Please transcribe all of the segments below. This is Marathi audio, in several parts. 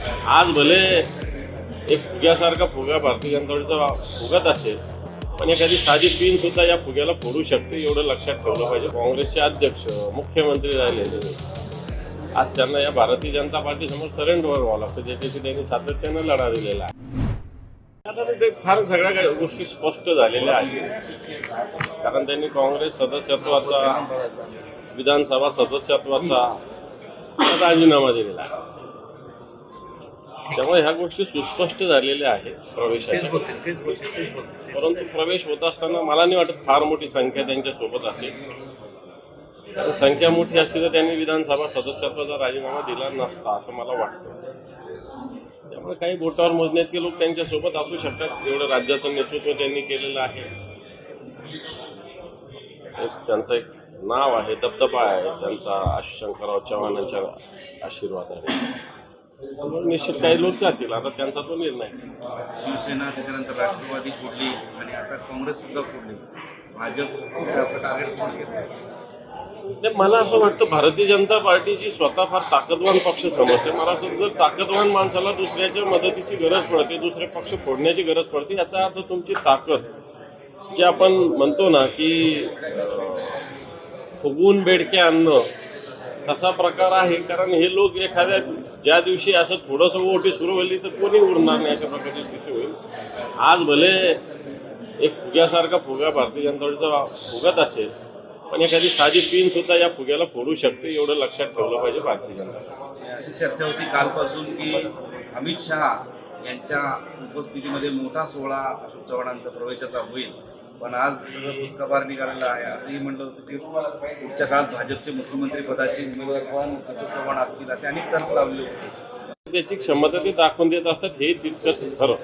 आज भले एक फुग्यासारखा फुगा भारतीय जनता पार्टीचा फुगत असेल पण एखादी साधी पिन सुद्धा या फुग्याला फोडू शकते एवढं लक्षात ठेवलं पाहिजे. काँग्रेसचे अध्यक्ष मुख्यमंत्री राहिलेले आज त्यांना या भारतीय जनता पार्टीसमोर सरेंडर व्हावं लागतं ज्याच्याशी त्यांनी सातत्यानं लढा दिलेला आहे. आता ते फार सगळ्या काही गोष्टी स्पष्ट झालेल्या आहेत. कारण त्यांनी काँग्रेस सदस्यत्वाचा विधानसभा सदस्यत्वाचा राजीनामा दिलेला आहे. त्यामुळे ह्या गोष्टी सुस्पष्ट झालेल्या आहेत प्रवेशाच्या. परंतु प्रवेश होत असताना मला नाही वाटत फार मोठी संख्या त्यांच्यासोबत असेल. संख्या मोठी असती तर त्यांनी विधानसभा सदस्यत्वाचा राजीनामा दिला नसता असं मला वाटतं. त्यामुळे काही बोटावर मोजण्यातले लोक त्यांच्यासोबत असू शकतात एवढं राज्याचं नेतृत्व त्यांनी केलेलं आहे. त्यांचं एक नाव आहे दबदबा आहे त्यांचा शंकरराव चव्हाणांच्या आशीर्वाद आहे त्यामुळे निश्चित काही लोक जातील. आता त्यांचा तो निर्णय. शिवसेना त्याच्यानंतर राष्ट्रवादी फोडली आणि आता काँग्रेस सुद्धा फोडली भाजप टार्गेट कोण घेतलं नाही, मला असं वाटतं भारतीय जनता पार्टीची स्वतः फार ताकदवान पक्ष समजते. मला असं जर ताकदवान माणसाला दुसऱ्याच्या मदतीची गरज पडते दुसरे पक्ष फोडण्याची गरज पडते. याचा अर्थ तुमची ताकद. जे आपण म्हणतो ना की फुगवून बेडके आणणं तसा प्रकार आहे कारण हे लोक एखाद्या ज्या दिवशी असं थोडंसं ओटी सुरू होईल तर कोणी उरणार नाही अशा प्रकारची स्थिती होईल. आज भले एक फुग्यासारखा फुगा भारतीय जनता पार्टीचा फुगत असेल पण एखादी साधी पिन सुद्धा या फुग्याला फोडू शकते एवढं लक्षात ठेवलं पाहिजे भारतीय जनता. पार्टी अशी चर्चा होती कालपासून की अमित शहा यांच्या उपस्थितीमध्ये मोठा सोहळा अशोक चव्हाणांचा प्रवेशाचा होईल. पण आज सगळं पुस्तकाबार निघालेलं आहे. असंही म्हणलं होतं की पुढच्या काळात भाजपचे मुख्यमंत्री पदाचे उमेदवार पण अशोक चव्हाण असतील असे अनेक तर्क लावले होते. त्याची क्षमता ते दाखवून देत असतात हे तितकंच खरं.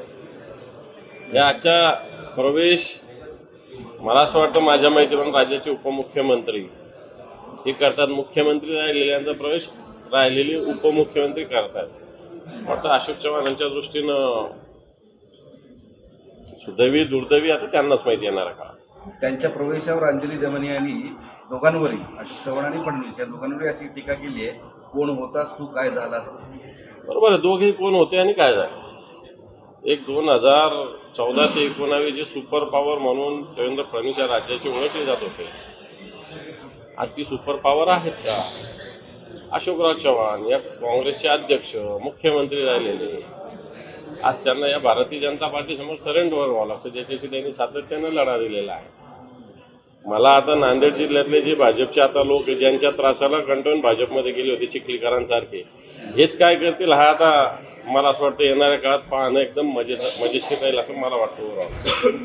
याच्या प्रवेश मला असं वाटतं माझ्या माहितीप्रमाणे राज्याचे उपमुख्यमंत्री हे करतात. मुख्यमंत्री राहिलेल्यांचा प्रवेश राहिलेले उपमुख्यमंत्री करतात. वाटतं अशोक चव्हाण यांच्या दृष्टीनं सुदैवी दुर्दैवी आता त्यांनाच माहिती येणार का? त्यांच्या प्रवेशावर अंजली दमनी यांनी दोघांवरही अशोक चव्हाण आणि फडणवीस या दोघांवरही अशी टीका केली आहे. कोण होतास तू काय झालास? बरोबर आहे दोघेही कोण होते आणि काय झाले? एक दोन हजार चौदा ते एकोणावीस जे सुपर पॉवर म्हणून देवेंद्र फडणवीस या राज्याची ओळखले जात होते. आज ती सुपर पॉवर आहेत का? अशोकराव चव्हाण या काँग्रेसचे अध्यक्ष मुख्यमंत्री राहिलेले. आज त्यांना या भारतीय जनता पार्टी समोर सरेंडर व्हावं लागतं ज्याच्याशी त्यांनी सातत्यानं लढा दिलेला आहे मला आता नांदेड जिल्ह्यातले जे भाजपचे आता लोक ज्यांच्या त्रासाला कंटाळून भाजपमध्ये गेले होते चिखलीकरांसारखे हेच काय करतील हा आता मला असं वाटतं येणाऱ्या काळात पाहणं एकदम मजेदार मजेशीर राहील असं मला वाटतं.